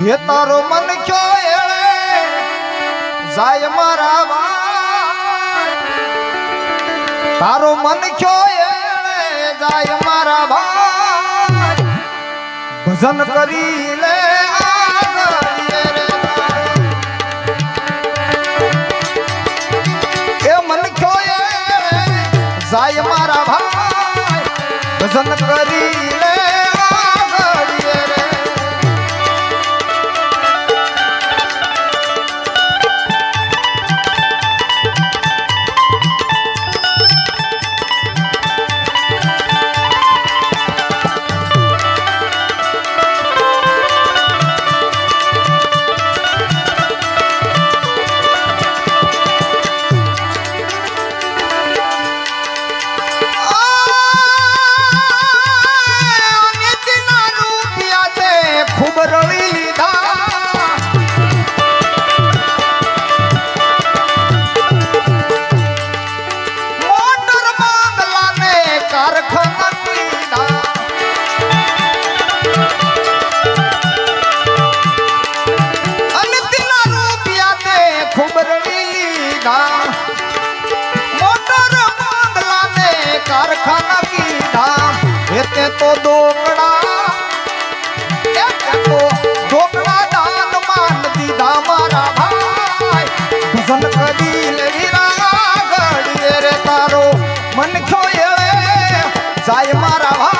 હે તારો મન ક્યો એળે? જાય મારા ભાઈ તારો મન ક્યો એળે? જાય મારા ભાઈ ભજન કરી લે જાય મારા ભાઈ ભજન કરી લે કીધા મોટર બંગલા ને કારખાના રે તારો મન ખોયે જાય મારા ભાઈ